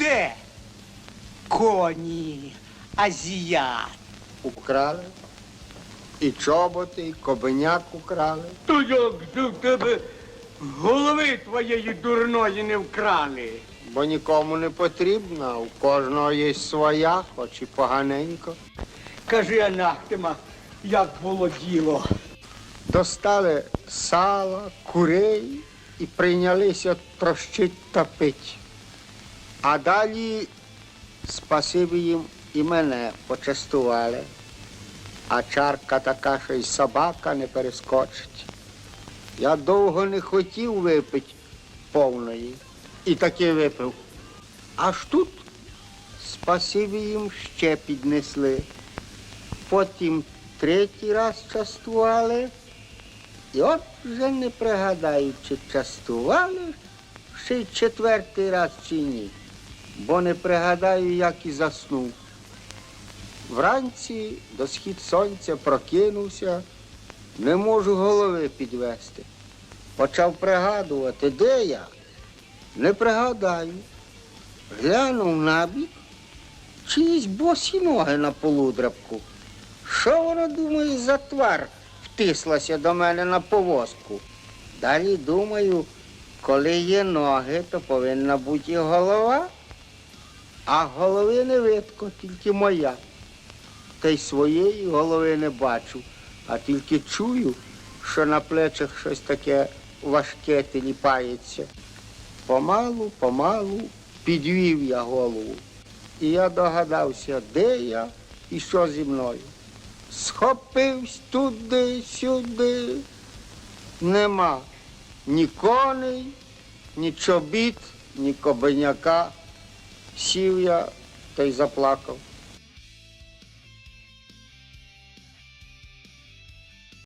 Де? Коні, азіат. Украли. І чоботи, і кобеняк украли. То як же в тебе голови твоєї дурної не вкрали? Бо нікому не потрібно, у кожного є своя, хоч і поганенько. Кажи, Анахтема, як було діло. Достали сала, курей і прийнялися трощить та пить. А далі спасибі їм і мене почастували. А чарка така, що й собака не перескочить. Я довго не хотів випити повної і таки випив. Аж тут спасибі їм ще піднесли. Потім третій раз частували. І от вже не пригадаю, чи частували ще й четвертий раз чи ні. Бо не пригадаю, як і заснув. Вранці до схід сонця прокинувся, не можу голови підвести. Почав пригадувати, де я? Не пригадаю. Глянув набік, чиїсь босі ноги на полудрабку. Що воно, думаю, за твар втислася до мене на повозку? Далі думаю, коли є ноги, то повинна бути і голова. А голови не видко, тільки моя. Та й своєї голови не бачу, а тільки чую, що на плечах щось таке важке тіліпається. Помалу, помалу підвів я голову. І я догадався, де я і що зі мною. Схопився туди, сюди. Нема ні коней, ні чобіт, ні кобеняка. Сів я та й заплакав.